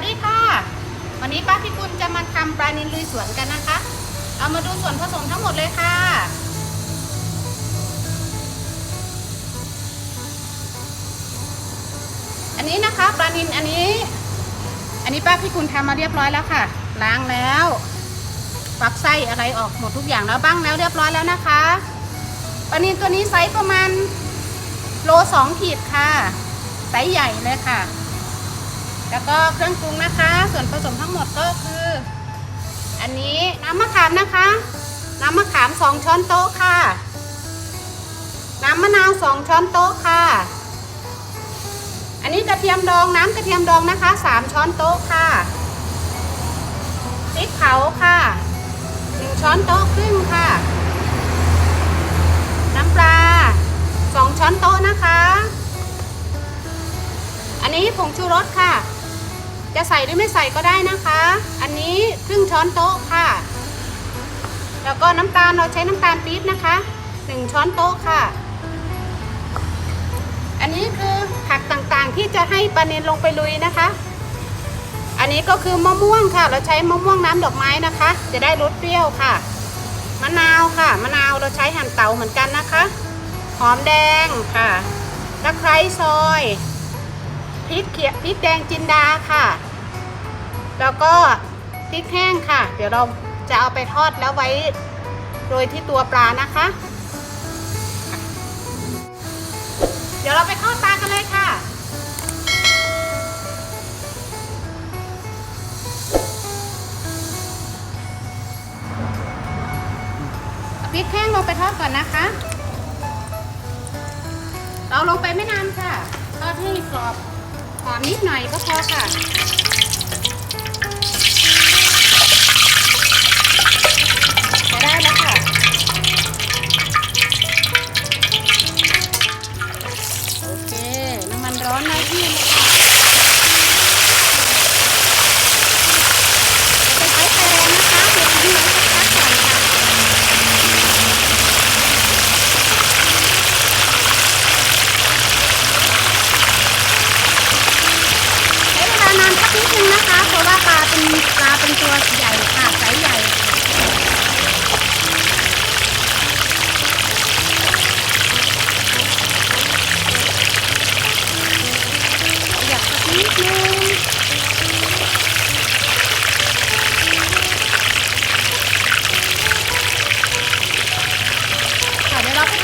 วัสดีค่ะ วันนี้ป้าพิกุลจะมาทำปลานิลลุยสวนกันนะคะ เอามาดูส่วนผสมทั้งหมดเลยค่ะ อันนี้นะคะปลานิลอันนี้ อันนี้ป้าพิกุลทำมาเรียบร้อยแล้วค่ะ ล้างแล้วฟักไส้อะไรออกหมดทุกอย่างแล้วบ้างแล้วเรียบร้อยแล้วนะคะปลานิลตัวนี้ไซส์ประมาณโลสองขีดค่ะไซส์ใหญ่เลยค่ะ แล้วก็เครื่องปรุงนะคะ ส่วนผสมทั้งหมดก็คือ อันนี้น้ำมะขามนะคะ น้ำมะขามสองช้อนโต๊ะค่ะ น้ำมะนาวสองช้อนโต๊ะค่ะ อันนี้กระเทียมดองน้ำกระเทียมดองนะคะสามช้อนโต๊ะค่ะพริกเผาค่ะหนึ่งช้อนโต๊ะครึ่งค่ะ น้ำปลาสองช้อนโต๊ะนะคะ อันนี้ผงชูรสค่ะ จะใส่หรือไม่ใส่ก็ได้นะคะ อันนี้ครึ่งช้อนโต๊ะค่ะ แล้วก็น้ำตาลเราใช้น้ำตาลปี๊บนะคะหนึ่งช้อนโต๊ะค่ะ อันนี้คือผักต่างๆที่จะให้ปลาเนนลงไปลุยนะคะ อันนี้ก็คือมะม่วงค่ะ เราใช้มะม่วงน้ำดอกไม้นะคะ จะได้รสเปรี้ยวค่ะ มะนาวค่ะ มะนาวเราใช้หั่นเตาเหมือนกันนะคะ หอมแดงค่ะตะไคร้ซอยพริกเขียพริกแดงจินดาค่ะ แล้วก็พริกแห้งค่ะ เดี๋ยวเราจะเอาไปทอดแล้วไว้โรยที่ตัวปลานะคะ เดี๋ยวเราไปทอดปลากันเลยค่ะ พริกแห้งลงไปทอดก่อนนะคะ เราลงไปไม่นานค่ะ ทอดให้กรอบหอมนิดหน่อยก็พอค่ะ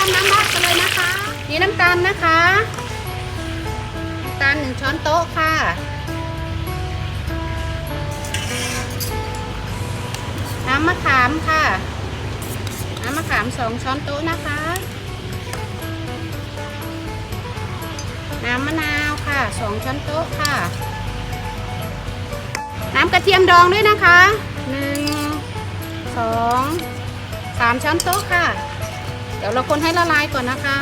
าไปทำน้ำราดกันเลยนะคะ นี่น้ำตาลนะคะตาลหนึ่งช้อนโต๊ะค่ะน้ำมะขามค่ะ น้ำมะขามสองช้อนโต๊ะนะคะ น้ำมะนาวค่ะสองช้อนโต๊ะค่ะ น้ำกระเทียมดองด้วยนะคะหนึ่งสองสามช้อนโต๊ะค่ะ ดี๋ยวเราคนให้ละลายก่อนนะคะ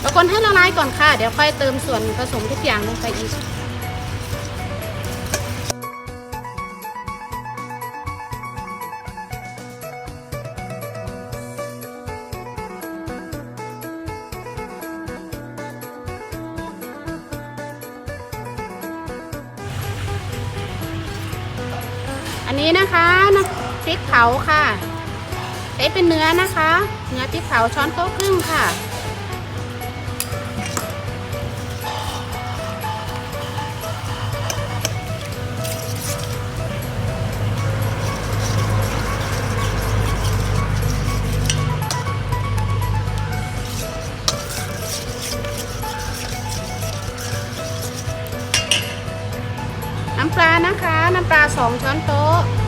เราคนให้ละลายก่อนค่ะ เดี๋ยวค่อยเติมส่วนผสมทุกอย่างลงไปอีกอันนี้นะคะน้ำ พริกเผาค่ะเอ๊ะเป็นเนื้อนะคะ เนื้อพริกเผาช้อนโต๊ะครึ่งค่ะน้ำปลานะคะ น้ำปลาสองช้อนโต๊ะค่ะ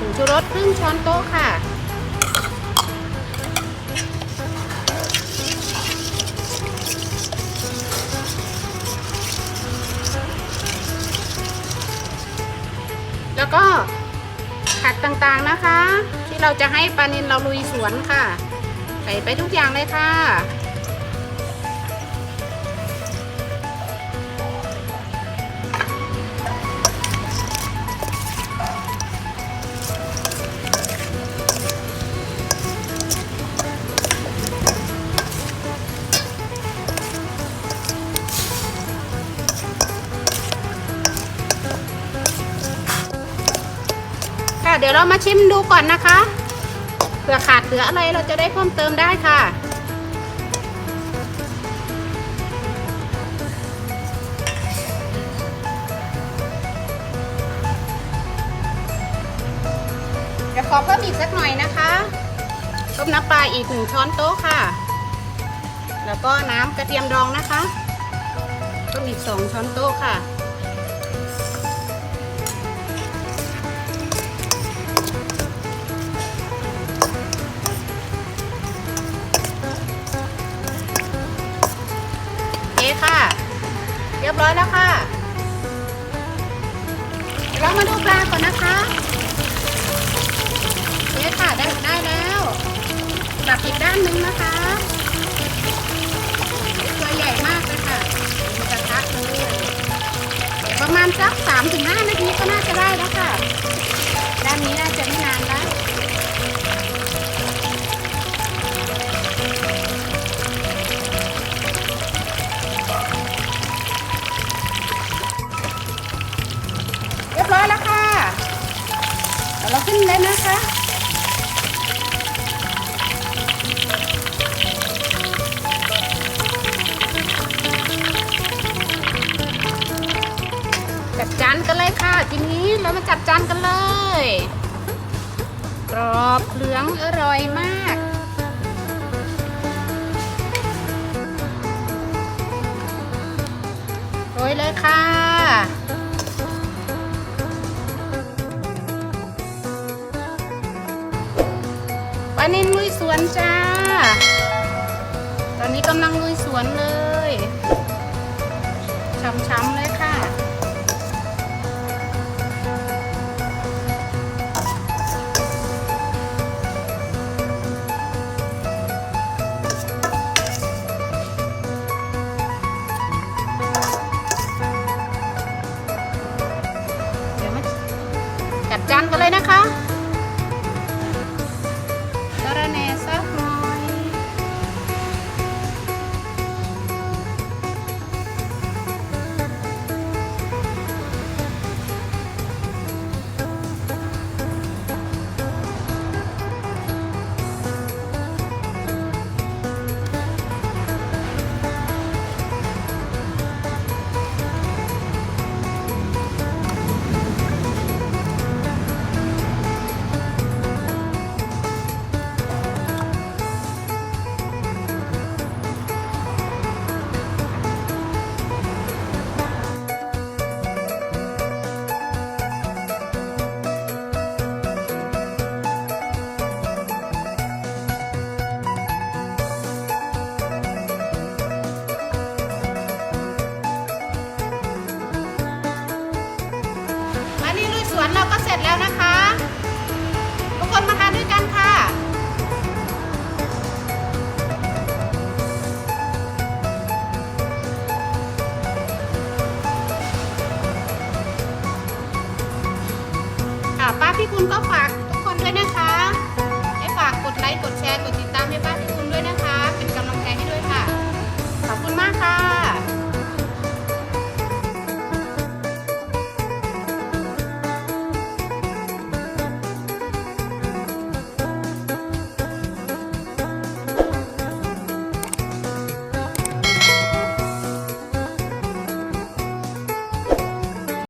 ผงชูรสครึ่งช้อนโต๊ะค่ะ แล้วก็ผักต่างๆนะคะ ที่เราจะให้ปลานินเราลุยสวนค่ะ ใส่ไปทุกอย่างเลยค่ะ เดี๋ยวเรามาชิมดูก่อนนะคะเผื่อขาดเหลืออะไรเราจะได้เพิ่มเติมได้ค่ะ เดี๋ยวขอเพิ่มอีกสักหน่อยนะคะต้มน้ำปลาอีกหนึ่งช้อนโต๊ะค่ะ แล้วก็น้ำกระเทียมดองนะคะต้มอีกสองช้อนโต๊ะค่ะ รียบร้อยแล้วค่ะ เรามาดูปลาก่อนนะคะนี่คค่ะได้ได้แล้วกลับอีกด้านหนึงนะคะตัวใหญ่มากเลยค่ะกระทะเลยประมาณสักสามถึงห้านาทีก็น่าจะได้แล้วค่ะ จานกันเลยค่ะทีนี้เรามาจัดจานกันเลย กรอบเหลืองอร่อยมากโรยเลยค่ะปลานินลุยสวนจ้า ตอนนี้กำลังลุยสวนเลยช้ำๆเลยค่ะ ก็ฝาก